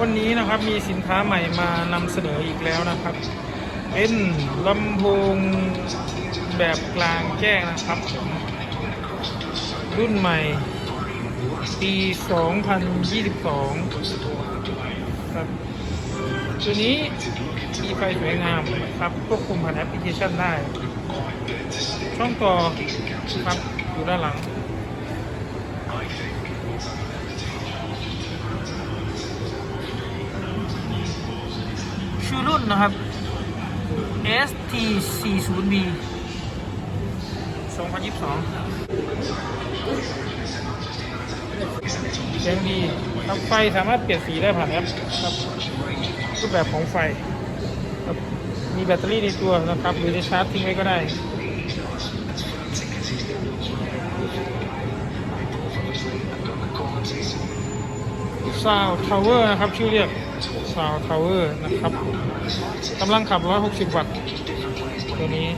วันนี้นะครับมีสินค้าใหม่มานำเสนออีกแล้วนะครับ เป็นลำโพงแบบกลางแจ้งนะครับ รุ่นใหม่ ปี 2022 ครับ ตัวนี้มีไฟสวยงามครับควบคุมผ่านแอปพลิเคชันได้ ช่องต่อครับอยู่ด้านหลัง ชื่อรุ่นนะครับ ST40B 2022เสียงดีครับไฟสามารถเปลี่ยนสีได้ผ่านแอปครับรูปแบบของไฟครับมีแบตเตอรี่ในตัวนะครับหรือจะชาร์จทิ้งไว้ก็ได้ซาวทาวเวอร์นะครับ ชื่อเรียก ซาวทาวเวอร์นะครับกำลังขับ 160 วัตต์ตัวนี้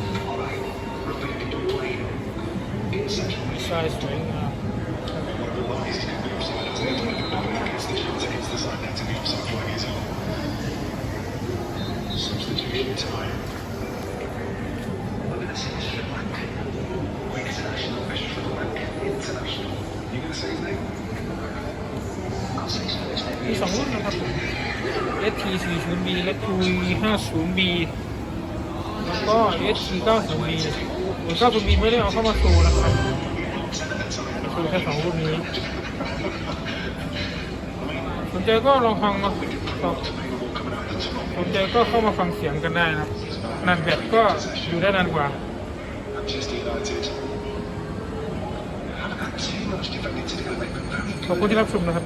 ไซส์สวยงาม มีสองรุ่นนะครับผม ST 40B และ QV 50B แล้วก็ ST 90B หรือ 90B ไม่ได้เอาเข้ามาโชว์นะครับโชว์แค่สองรุ่นนี้สนใจก็ลองฟังมาครับสนใจก็เข้ามาฟังเสียงกันได้นะนันานแบตก็อยู่ได้นานกว่า ขอบคุณที่รับชมนะครับ